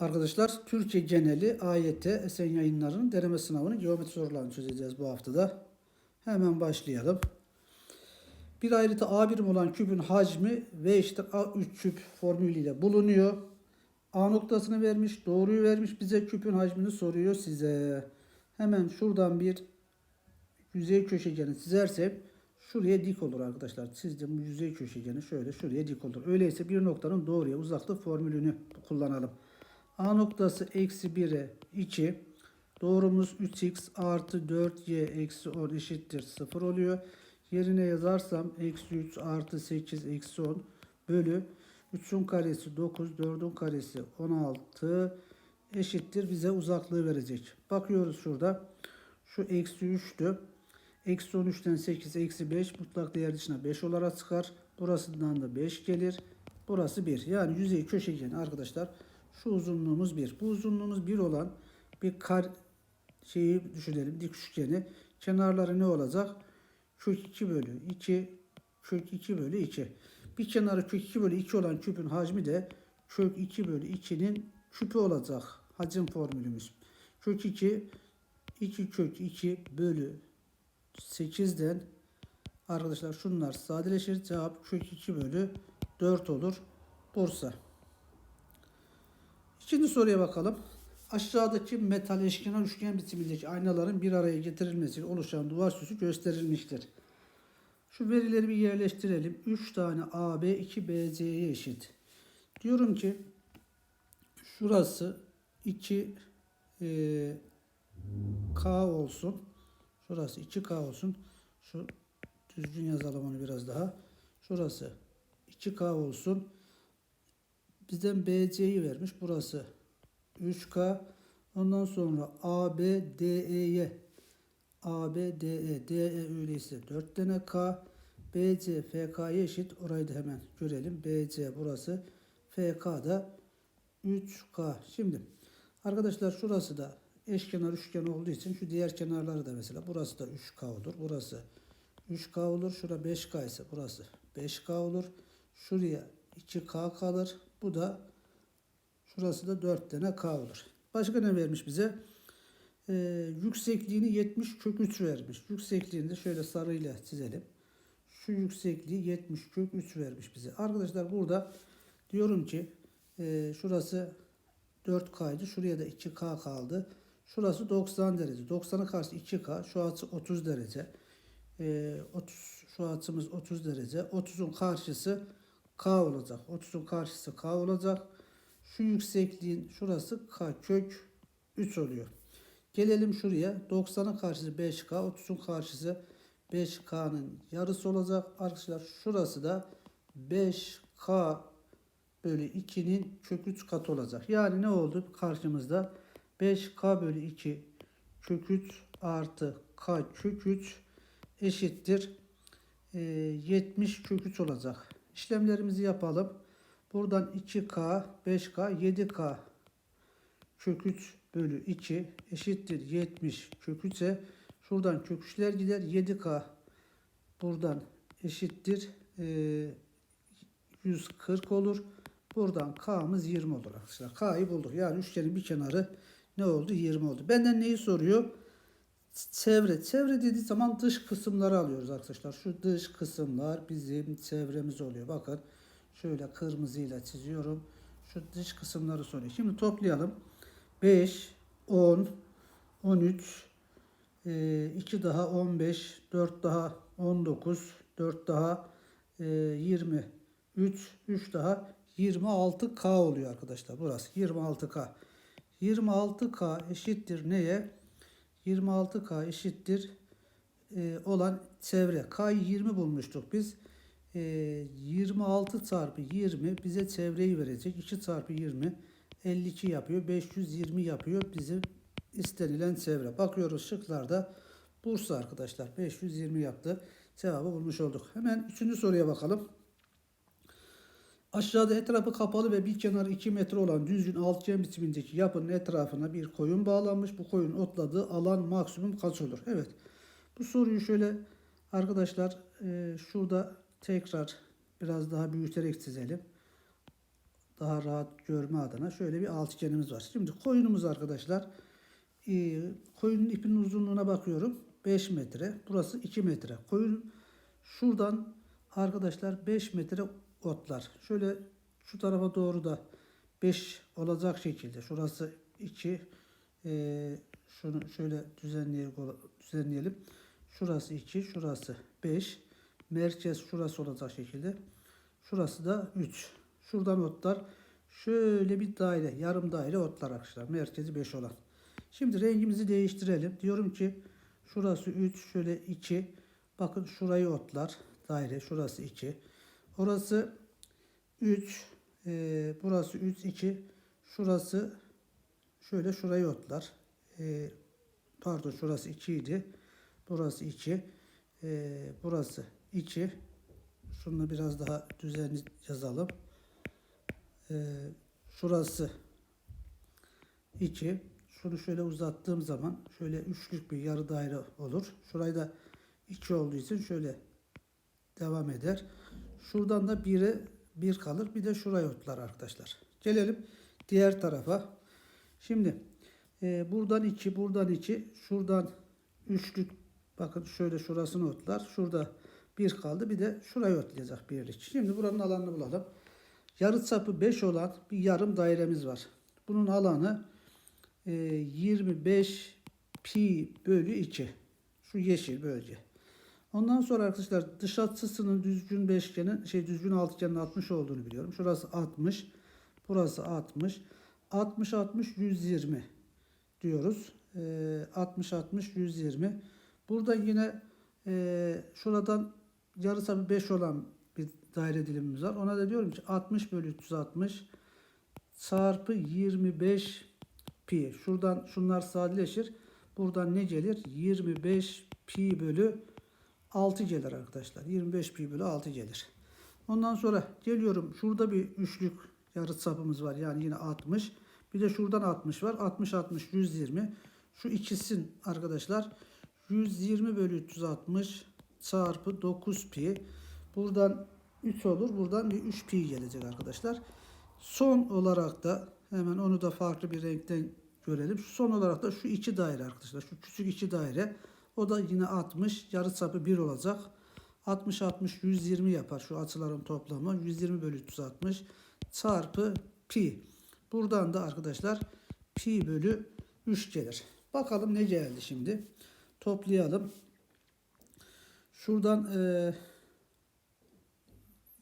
Arkadaşlar Türkiye geneli AYT Esen Yayınları'nın deneme sınavının geometri sorularını çözeceğiz bu haftada. Hemen başlayalım. Bir ayrıtı A birim olan küpün hacmi V eşittir A3 küp formülüyle bulunuyor. A noktasını vermiş, doğruyu vermiş. Bize küpün hacmini soruyor size. Hemen şuradan bir yüzey köşegeni çizersem şuraya dik olur arkadaşlar. Çizdim yüzey köşegeni şöyle şuraya dik olur. Öyleyse bir noktanın doğruya uzaklık formülünü kullanalım. A noktası eksi 1'e 2. Doğrumuz 3x artı 4y eksi 10 eşittir 0 oluyor. Yerine yazarsam eksi 3 artı 8 eksi 10 bölü 3'ün karesi 9 4'ün karesi 16 eşittir bize uzaklığı verecek. Bakıyoruz şurada. Şu eksi 3'tü. Eksi 13'ten 8 eksi 5 mutlak değer dışına 5 olarak çıkar. Burasından da 5 gelir. Burası 1. Yani yüzey köşegeni arkadaşlar şu uzunluğumuz 1. Bu uzunluğumuz 1 olan bir kar şeyi düşünelim. Dik üçgeni. Kenarları ne olacak? Kök 2 bölü 2 kök 2 bölü 2. Bir kenarı kök 2 bölü 2 olan küpün hacmi de kök 2 bölü 2'nin küpü olacak. Hacim formülümüz. Kök 2 2 kök 2 bölü 8'den arkadaşlar şunlar sadeleşir. Cevap kök 2 bölü 4 olur. Bursa. İkinci soruya bakalım. Aşağıdaki metal eşkenar üçgen biçimindeki aynaların bir araya getirilmesiyle oluşan duvar süsü gösterilmiştir. Şu verileri bir yerleştirelim. 3 tane AB 2 BC'ye eşit. Diyorum ki şurası 2 e, K olsun. Şurası 2K olsun. Şu düzgün yazalım onu biraz daha. Şurası 2K olsun. Bizden BC'yi vermiş. Burası 3K. Ondan sonra AB DE'ye AB DE DE öyleyse 4 tane K. BC FK'ya eşit. Orayı da hemen görelim. BC burası. FK da 3K. Şimdi arkadaşlar şurası da eşkenar üçgen olduğu için şu diğer kenarları da mesela burası da 3K olur. Burası 3K olur. Şura 5K ise burası 5K olur. Şuraya 2K kalır. Bu da şurası da 4 tane K olur. Başka ne vermiş bize? Ee, yüksekliğini 70 kök 3 vermiş. Yüksekliğini de şöyle sarıyla çizelim. Şu yüksekliği 70 kök 3 vermiş bize. Arkadaşlar burada diyorum ki e, şurası 4K'ydı. Şuraya da 2K kaldı. Şurası 90 derece. 90'a karşı 2K. Şu açı 30 derece. E, 30 şu açımız 30 derece. 30'un karşısı K olacak. 30'un karşısı K olacak. Şu yüksekliğin şurası K kök 3 oluyor. Gelelim şuraya. 90'ın karşısı 5K. 30'un karşısı 5K'nın yarısı olacak. Arkadaşlar şurası da 5K bölü 2'nin kök 3 katı olacak. Yani ne oldu karşımızda? 5K bölü 2 kök 3 artı K kök 3 eşittir. e, 70 kök 3 olacak. İşlemlerimizi yapalım. Buradan 2K, 5K, 7K kök 3 bölü 2 eşittir 70 kök 3'e şuradan kök 3'ler gider 7K buradan eşittir e, 140 olur. Buradan K'mız 20 olur arkadaşlar. K'yı bulduk. Yani üçgenin bir kenarı ne oldu? 20 oldu. Benden neyi soruyor? Çevre. Çevre dediği zaman dış kısımları alıyoruz arkadaşlar. Şu dış kısımlar bizim çevremiz oluyor. Bakın şöyle kırmızıyla çiziyorum. Şu dış kısımları soruyor. Şimdi toplayalım. 5, 10, 13, 2 daha 15, 4 daha 19, 4 daha e, 20, 3, 3 daha 26K oluyor arkadaşlar. Burası 26K. 26K eşittir neye? 26K eşittir e, olan çevre. K'yı 20 bulmuştuk biz. E, 26 çarpı 20 bize çevreyi verecek. 2 çarpı 20 52 yapıyor. 520 yapıyor bizim istenilen çevre. Bakıyoruz şıklarda Bursa arkadaşlar 520 yaptı. Cevabı bulmuş olduk. Hemen üçüncü soruya bakalım. Aşağıda etrafı kapalı ve bir kenarı 2 metre olan düzgün altıgen biçimindeki yapının etrafına bir koyun bağlanmış. Bu koyun otladığı alan maksimum kaç olur? Evet. Bu soruyu şöyle arkadaşlar e, şurada tekrar biraz daha büyüterek çizelim. daha rahat görme adına şöyle bir altıgenimiz var. Şimdi koyunumuz arkadaşlar e, koyunun ipinin uzunluğuna bakıyorum. 5 metre. Burası 2 metre. Koyun şuradan arkadaşlar 5 metre otlar. Şöyle şu tarafa doğru da 5 olacak şekilde. Şurası 2 e, şunu şöyle düzenleyelim. Şurası 2, şurası 5. Merkez şurası olacak şekilde. Şurası da 3. Şuradan otlar şöyle bir daire, yarım daire otlar arkadaşlar. Merkezi 5 olan. Şimdi rengimizi değiştirelim. Diyorum ki şurası 3, şöyle 2. Bakın şurayı otlar. Daire şurası 2. Orası 3. e, burası 3, 2. Şurası şöyle şurayı otlar. E, pardon şurası 2 idi. Burası 2. E, burası 2. Şunu biraz daha düzenli yazalım. E, şurası 2. Şunu şöyle uzattığım zaman şöyle üçlük bir yarı daire olur. Şurayı da 2 olduğu için şöyle devam eder. Şuradan da 1'e 1 kalır. Bir de şuraya otlar arkadaşlar. Gelelim diğer tarafa. Şimdi e, buradan 2, buradan 2, şuradan üçlük bakın şöyle şurasını otlar. Şurada 1 kaldı. Bir de şurayı otlayacak birlik. Şimdi buranın alanını bulalım. Yarı çapı 5 olan bir yarım dairemiz var. Bunun alanı e, 25 pi bölü 2. Şu yeşil bölge. Ondan sonra arkadaşlar dış açısının düzgün beşgenin şey düzgün altıgenin 60 olduğunu biliyorum. Şurası 60. Burası 60. 60 60 120 diyoruz. E, 60 60 120. Burada yine e, şuradan yarısı 5 olan bir daire dilimimiz var. Ona da diyorum ki 60 bölü 360 çarpı 25 pi. Şuradan şunlar sadeleşir. Buradan ne gelir? 25 pi bölü 6 gelir arkadaşlar. 25 pi bölü 6 gelir. Ondan sonra geliyorum. Şurada bir üçlük yarı çapımız var. Yani yine 60. Bir de şuradan 60 var. 60 60 120. Şu ikisin arkadaşlar 120 bölü 360 çarpı 9 pi. Buradan 3 olur. Buradan bir 3 pi gelecek arkadaşlar. Son olarak da hemen onu da farklı bir renkten görelim. Son olarak da şu iki daire arkadaşlar. Şu küçük iki daire. O da yine 60. Yarı çapı 1 olacak. 60 60 120 yapar şu açıların toplamı. 120 bölü 360 çarpı pi. Buradan da arkadaşlar pi bölü 3 gelir. Bakalım ne geldi şimdi. Toplayalım. Şuradan e,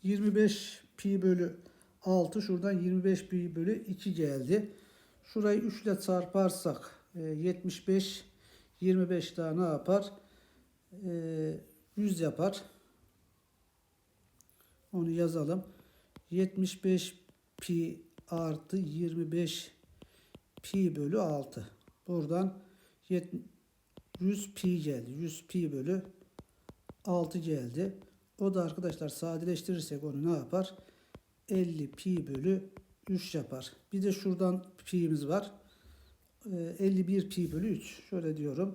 25 pi bölü 6 şuradan 25 pi bölü 2 geldi. Şurayı 3 ile çarparsak e, 75 25 daha ne yapar? E, 100 yapar. Onu yazalım. 75 pi artı 25 pi bölü 6. Buradan 100 pi geldi. 100 pi bölü 6 geldi. O da arkadaşlar sadeleştirirsek onu ne yapar? 50 pi bölü 3 yapar. Bir de şuradan pi'miz var. Ee, 51 pi bölü 3. Şöyle diyorum.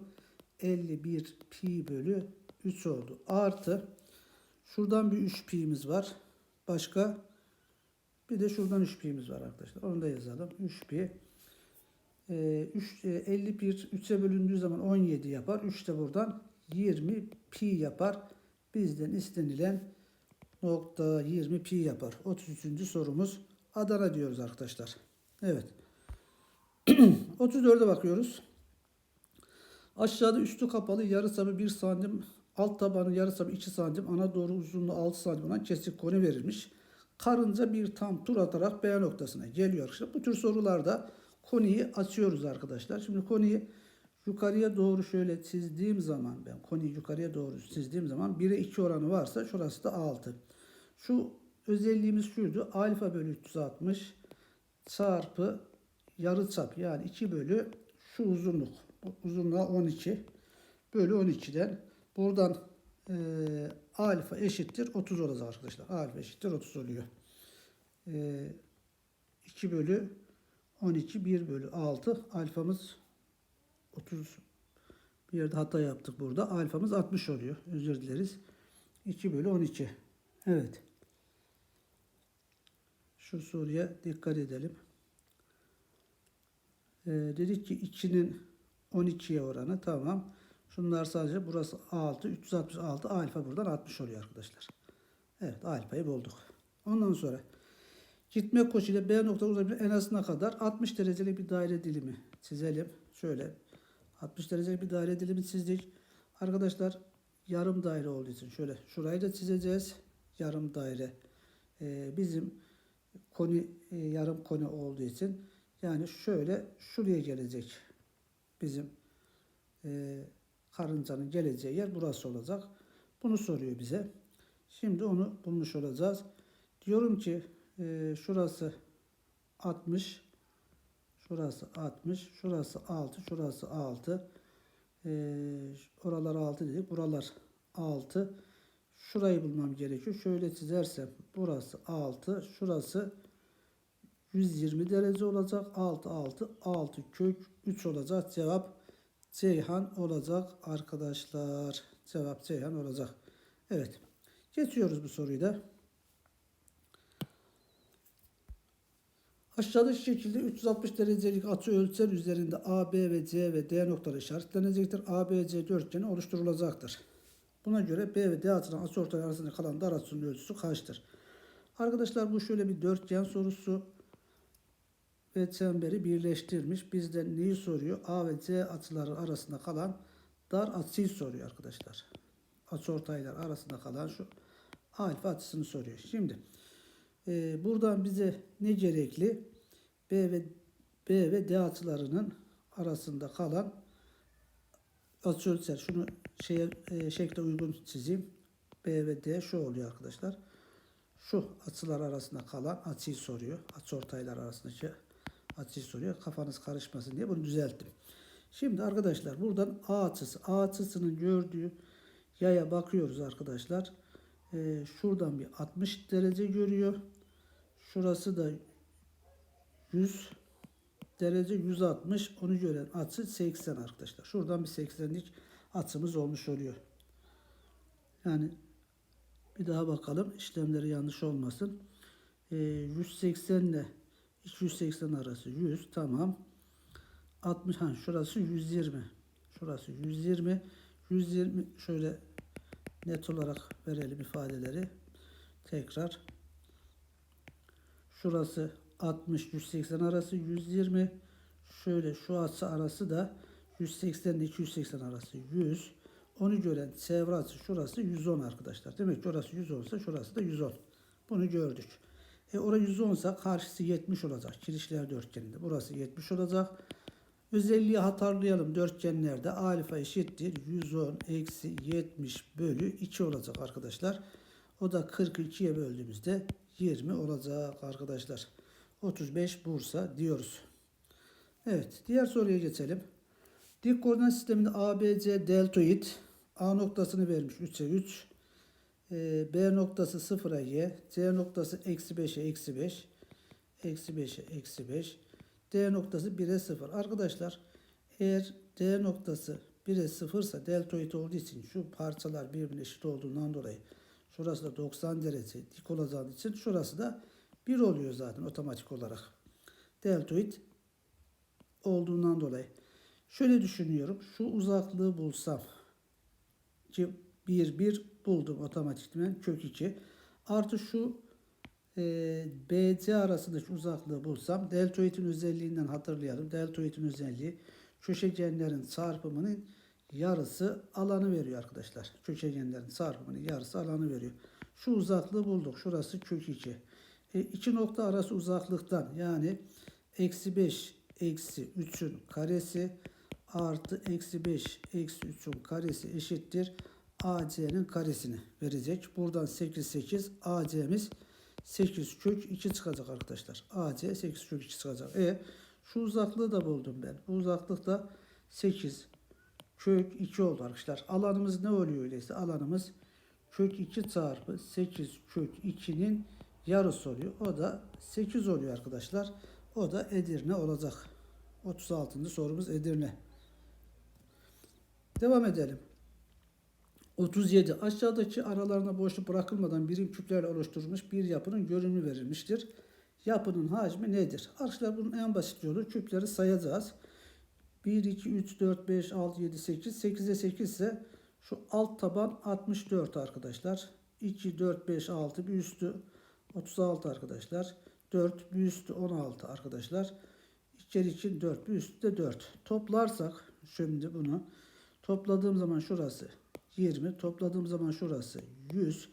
51 pi bölü 3 oldu. Artı şuradan bir 3 pi'miz var. Başka bir de şuradan 3 pi'miz var arkadaşlar. Onu da yazalım. 3 pi. Ee, 3, e, 51 3'e bölündüğü zaman 17 yapar. 3 de buradan 20 pi yapar. Bizden istenilen nokta 20 pi yapar. 33. sorumuz Adana diyoruz arkadaşlar. Evet. 34'e bakıyoruz. Aşağıda üstü kapalı yarı çapı 1 santim, alt tabanı yarı çapı 2 santim, ana doğru uzunluğu 6 santim olan kesik koni verilmiş. Karınca bir tam tur atarak B noktasına geliyor. İşte bu tür sorularda koniyi açıyoruz arkadaşlar. Şimdi koniyi yukarıya doğru şöyle çizdiğim zaman ben koniyi yukarıya doğru çizdiğim zaman 1'e 2 oranı varsa şurası da 6. Şu özelliğimiz şuydu. Alfa bölü 360 çarpı yarı çap yani 2 bölü şu uzunluk. Uzunluğa 12 bölü 12'den buradan e, alfa eşittir 30 olacak arkadaşlar. Alfa eşittir 30 oluyor. E, 2 bölü 12 1 bölü 6 alfamız 30 bir yerde hata yaptık burada. Alfamız 60 oluyor. Özür dileriz. 2 bölü 12. Evet. şu soruya dikkat edelim. Ee, dedik ki 2'nin 12'ye oranı tamam. Şunlar sadece burası 6, 366 alfa buradan 60 oluyor arkadaşlar. Evet alfayı bulduk. Ondan sonra gitme koşuyla B nokta uzaklığı en azına kadar 60 derecelik bir daire dilimi çizelim. Şöyle 60 derecelik bir daire dilimi çizdik. Arkadaşlar yarım daire olduğu için şöyle şurayı da çizeceğiz. Yarım daire. Ee, bizim koni e, yarım koni olduğu için yani şöyle şuraya gelecek. Bizim e, karıncanın geleceği yer burası olacak. Bunu soruyor bize. Şimdi onu bulmuş olacağız. Diyorum ki e, şurası 60 şurası 60 şurası 6 şurası 6 e, oralar 6 dedik buralar 6 şurayı bulmam gerekiyor. Şöyle çizersem burası 6 şurası 120 derece olacak. 6 6 6 kök 3 olacak. Cevap Ceyhan olacak arkadaşlar. Cevap Ceyhan olacak. Evet. Geçiyoruz bu soruyu da. Aşağıdaki şekilde 360 derecelik açı ölçer üzerinde A, B ve C ve D noktaları işaretlenecektir. A, B, C dörtgeni oluşturulacaktır. Buna göre B ve D açılan açı ortay arasında kalan dar açının ölçüsü kaçtır? Arkadaşlar bu şöyle bir dörtgen sorusu ve çemberi birleştirmiş. Bizden neyi soruyor? A ve C açıları arasında kalan dar açıyı soruyor arkadaşlar. Açıortaylar arasında kalan şu alfa açısını soruyor. Şimdi e, buradan bize ne gerekli? B ve B ve D açılarının arasında kalan açıölçer. Şunu şeye e, şekle uygun çizeyim. B ve D şu oluyor arkadaşlar. Şu açılar arasında kalan açıyı soruyor. Açıortaylar arasındaki açıyı soruyor. Kafanız karışmasın diye bunu düzelttim. Şimdi arkadaşlar buradan A açısı. A açısının gördüğü yaya bakıyoruz arkadaşlar. Ee, şuradan bir 60 derece görüyor. Şurası da 100 derece 160. Onu gören açı 80 arkadaşlar. Şuradan bir 80'lik açımız olmuş oluyor. Yani bir daha bakalım. işlemleri yanlış olmasın. Ee, 180 ile 280 arası 100 tamam. 60 ha şurası 120. Şurası 120. 120 şöyle net olarak verelim ifadeleri. Tekrar. Şurası 60 180 arası 120. Şöyle şu açı arası da 180 ile 280 arası 100. Onu gören çevre açı şurası 110 arkadaşlar. Demek ki orası 110 ise şurası da 110. Bunu gördük. E orası 110 ise karşısı 70 olacak. Kirişler dörtgeninde. Burası 70 olacak. Özelliği hatırlayalım. Dörtgenlerde alfa eşittir. 110 eksi 70 bölü 2 olacak arkadaşlar. O da 42'ye böldüğümüzde 20 olacak arkadaşlar. 35 Bursa diyoruz. Evet. Diğer soruya geçelim. Dik koordinat sisteminde ABC deltoid A noktasını vermiş 3'e 3. Ee, B noktası 0'a y. C noktası eksi 5'e eksi 5. Eksi 5'e eksi 5. D noktası 1'e 0. Arkadaşlar eğer D noktası 1'e 0 ise deltoid olduğu için şu parçalar birbirine eşit olduğundan dolayı şurası da 90 derece dik olacağı için şurası da 1 oluyor zaten otomatik olarak. Deltoid olduğundan dolayı. Şöyle düşünüyorum. Şu uzaklığı bulsam ki 1 1 buldum otomatikmen kök 2 artı şu e, BC arasındaki uzaklığı bulsam deltoidin özelliğinden hatırlayalım. Deltoidin özelliği köşegenlerin çarpımının yarısı alanı veriyor arkadaşlar. Köşegenlerin çarpımının yarısı alanı veriyor. Şu uzaklığı bulduk. Şurası kök 2. E, iki nokta arası uzaklıktan yani eksi 5 eksi 3'ün karesi artı eksi 5 eksi 3'ün karesi eşittir. AC'nin karesini verecek. Buradan 8 8 AC'miz 8 kök 2 çıkacak arkadaşlar. AC 8 kök 2 çıkacak. E şu uzaklığı da buldum ben. Bu uzaklık da 8 kök 2 oldu arkadaşlar. Alanımız ne oluyor öyleyse? Alanımız kök 2 çarpı 8 kök 2'nin yarısı oluyor. O da 8 oluyor arkadaşlar. O da Edirne olacak. 36. sorumuz Edirne. Devam edelim. 37. Aşağıdaki aralarına boşluk bırakılmadan birim küplerle oluşturulmuş bir yapının görünümü verilmiştir. yapının hacmi nedir? Arkadaşlar bunun en basit yolu küpleri sayacağız. 1, 2, 3, 4, 5, 6, 7, 8. 8'e 8 ise şu alt taban 64 arkadaşlar. 2, 4, 5, 6 bir üstü 36 arkadaşlar. 4 bir üstü 16 arkadaşlar. İçeri için 4 bir üstü de 4. Toplarsak şimdi bunu topladığım zaman şurası 20 topladığım zaman şurası 100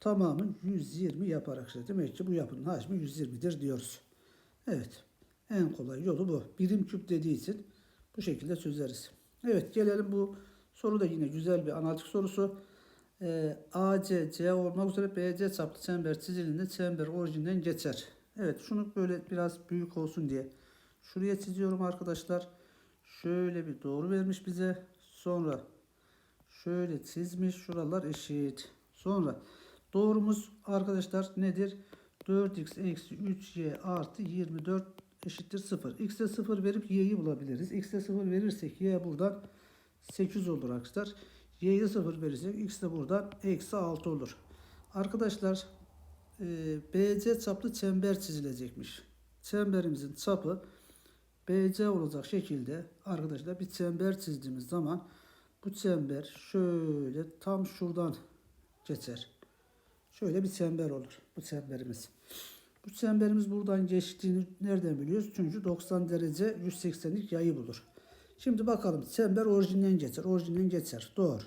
tamamı 120 yapar arkadaşlar. Demek ki bu yapının hacmi 120'dir diyoruz. Evet. En kolay yolu bu. Birim küp dediği için bu şekilde çözeriz. Evet gelelim bu soru da yine güzel bir analitik sorusu. Ee, AC, C olmak üzere BC çaplı çember çizildiğinde çember orijinden geçer. Evet şunu böyle biraz büyük olsun diye şuraya çiziyorum arkadaşlar. Şöyle bir doğru vermiş bize. Sonra şöyle çizmiş. Şuralar eşit. Sonra doğrumuz arkadaşlar nedir? 4x eksi 3y artı 24 eşittir 0. X'e 0 verip y'yi bulabiliriz. X'e 0 verirsek y buradan 8 olur arkadaşlar. Y'ye 0 verirsek x de buradan eksi 6 olur. Arkadaşlar e, BC çaplı çember çizilecekmiş. Çemberimizin çapı BC olacak şekilde arkadaşlar bir çember çizdiğimiz zaman bu çember şöyle tam şuradan geçer. Şöyle bir çember olur bu çemberimiz. Bu çemberimiz buradan geçtiğini nereden biliyoruz? Çünkü 90 derece 180'lik yayı bulur. Şimdi bakalım çember orijinden geçer. Orijinden geçer. Doğru.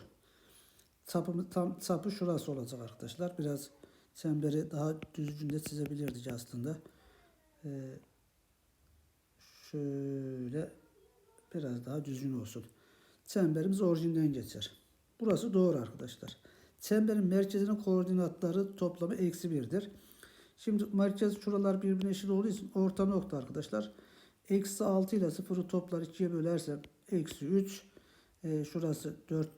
Çapımız tam çapı şurası olacak arkadaşlar. Biraz çemberi daha düzgün de çizebilirdik aslında. Ee, şöyle biraz daha düzgün olsun. Çemberimiz orijinden geçer. Burası doğru arkadaşlar. Çemberin merkezinin koordinatları toplamı eksi birdir. Şimdi merkez şuralar birbirine eşit olduğu için orta nokta arkadaşlar. Eksi 6 ile 0'ı toplar 2'ye bölersem eksi 3. E, şurası 4.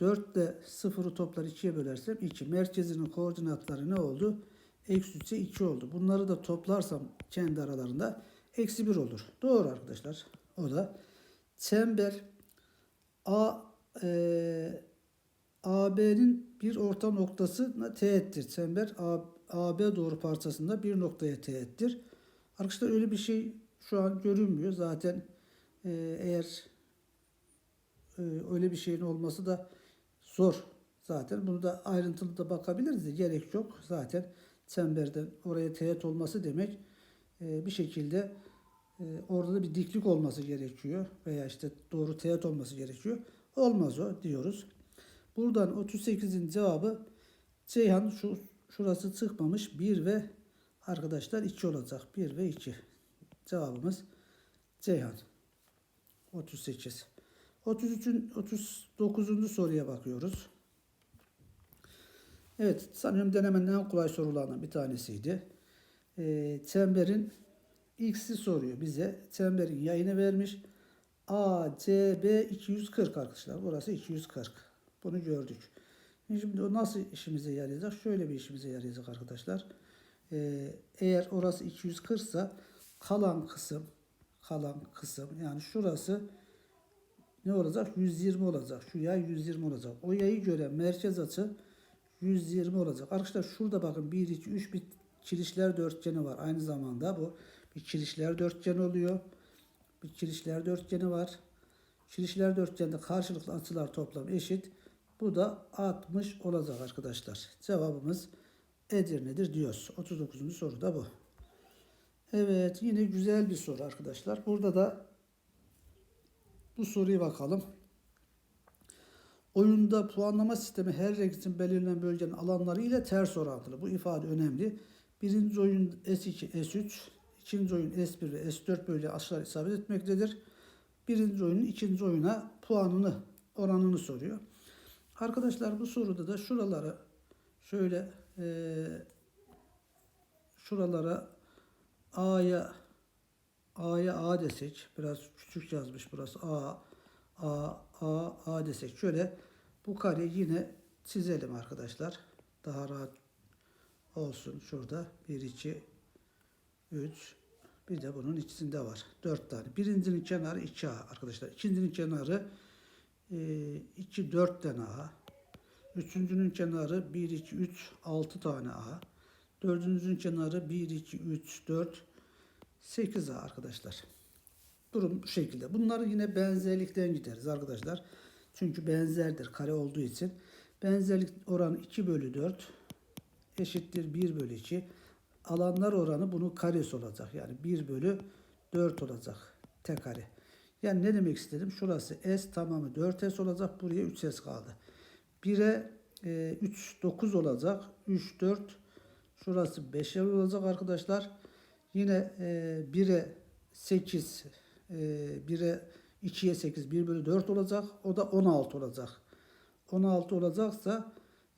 4 ile 0'ı toplar 2'ye bölersem 2. Merkezinin koordinatları ne oldu? Eksi 3'e 2 oldu. Bunları da toplarsam kendi aralarında eksi 1 olur. Doğru arkadaşlar. O da çember A e, AB'nin bir orta noktası teğettir. Çember AB doğru parçasında bir noktaya teğettir. Arkadaşlar öyle bir şey şu an görünmüyor. Zaten e, eğer e, öyle bir şeyin olması da zor. Zaten bunu da ayrıntılı da bakabiliriz de gerek yok. Zaten çemberden oraya teğet olması demek e, bir şekilde orada da bir diklik olması gerekiyor. Veya işte doğru teğet olması gerekiyor. Olmaz o diyoruz. Buradan 38'in cevabı Ceyhan şu şurası çıkmamış 1 ve arkadaşlar 2 olacak. 1 ve 2. Cevabımız Ceyhan. 38. 33'ün 39. soruya bakıyoruz. Evet sanıyorum denemenin en kolay sorularından bir tanesiydi. Ee, çemberin x'i soruyor bize. Çemberin yayını vermiş. ACB 240 arkadaşlar. Burası 240. Bunu gördük. Şimdi o nasıl işimize yarayacak? Şöyle bir işimize yarayacak arkadaşlar. Ee, eğer orası 240 ise kalan kısım kalan kısım yani şurası ne olacak? 120 olacak. Şu yay 120 olacak. O yayı göre merkez açı 120 olacak. Arkadaşlar şurada bakın 1, 2, 3 bir kirişler dörtgeni var. Aynı zamanda bu bir kirişler dörtgeni oluyor. Bir kirişler dörtgeni var. Kirişler dörtgeninde karşılıklı açılar toplamı eşit. Bu da 60 olacak arkadaşlar. Cevabımız Edirne'dir diyoruz. 39. soru da bu. Evet yine güzel bir soru arkadaşlar. Burada da bu soruya bakalım. Oyunda puanlama sistemi her renk için belirlenen bölgenin alanları ile ters orantılı. Bu ifade önemli. Birinci oyun S2, S3, ikinci oyun S1 ve S4 bölge aşağıya isabet etmektedir. Birinci oyunun ikinci oyuna puanını, oranını soruyor. Arkadaşlar bu soruda da şuralara şöyle e, şuralara A'ya A'ya A desek biraz küçük yazmış burası A A A A desek şöyle bu kareyi yine çizelim arkadaşlar. Daha rahat olsun şurada 1 2 3 bir de bunun içinde var. 4 tane. Birincinin kenarı 2A arkadaşlar. İkincinin kenarı 2 4 tane A. Üçüncünün kenarı 1 2 3 6 tane A. Dördüncünün kenarı 1, 2, 3, 4, 8A arkadaşlar. Durum bu şekilde. Bunları yine benzerlikten gideriz arkadaşlar. Çünkü benzerdir kare olduğu için. Benzerlik oranı 2 bölü 4 eşittir 1 bölü 2. Alanlar oranı bunun karesi olacak. Yani 1 bölü 4 olacak. T kare. Yani ne demek istedim? Şurası S tamamı 4S olacak. Buraya 3S kaldı. 1'e e, 3 9 olacak. 3 4 şurası 5 olacak arkadaşlar. Yine e, 1'e 8 e, 1'e 2'ye 8 1 bölü 4 olacak. O da 16 olacak. 16 olacaksa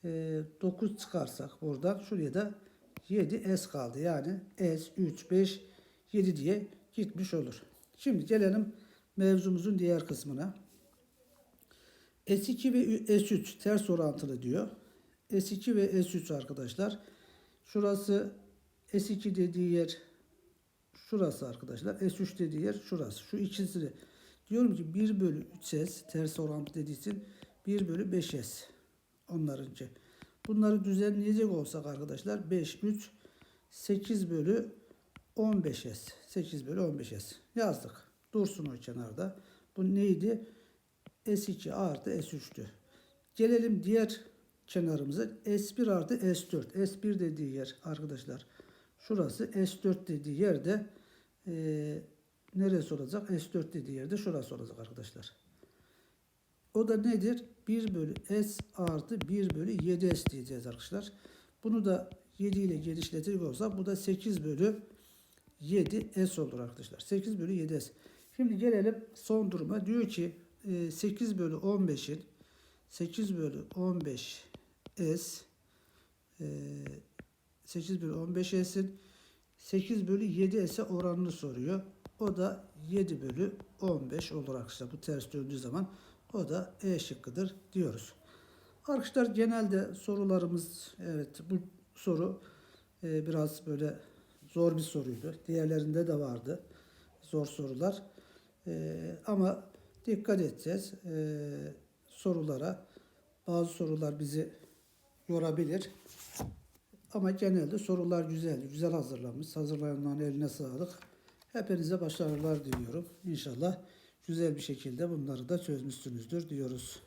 e, 9 çıkarsak buradan şuraya da 7 S kaldı. Yani S 3 5 7 diye gitmiş olur. Şimdi gelelim mevzumuzun diğer kısmına. S2 ve S3 ters orantılı diyor. S2 ve S3 arkadaşlar. Şurası S2 dediği yer şurası arkadaşlar. S3 dediği yer şurası. Şu ikisini diyorum ki 1 bölü 3S ters orantı dediği için 1 bölü 5S onlarınca. Bunları düzenleyecek olsak arkadaşlar 5 3 8 bölü 15S 8 bölü 15S yazdık. Dursun o kenarda. Bu neydi? S2 artı S3'tü. Gelelim diğer kenarımıza. S1 artı S4. S1 dediği yer arkadaşlar. Şurası S4 dediği yerde e, neresi olacak? S4 dediği yerde şurası olacak arkadaşlar. O da nedir? 1 bölü S artı 1 bölü 7S diyeceğiz arkadaşlar. Bunu da 7 ile genişletecek olsa bu da 8 bölü 7 S olur arkadaşlar. 8 bölü 7 S. Şimdi gelelim son duruma. Diyor ki e, 8 bölü 15'in 8 bölü 15 S e, 8 bölü 15 S'in 8 bölü 7 S'e oranını soruyor. O da 7 bölü 15 olur arkadaşlar. Bu ters döndüğü zaman o da E şıkkıdır diyoruz. Arkadaşlar genelde sorularımız evet bu soru e, biraz böyle zor bir soruydu. Diğerlerinde de vardı zor sorular. E, ama dikkat edeceğiz e, sorulara. Bazı sorular bizi yorabilir. Ama genelde sorular güzel, güzel hazırlanmış. Hazırlayanların eline sağlık. Hepinize başarılar diliyorum. İnşallah güzel bir şekilde bunları da çözmüşsünüzdür diyoruz.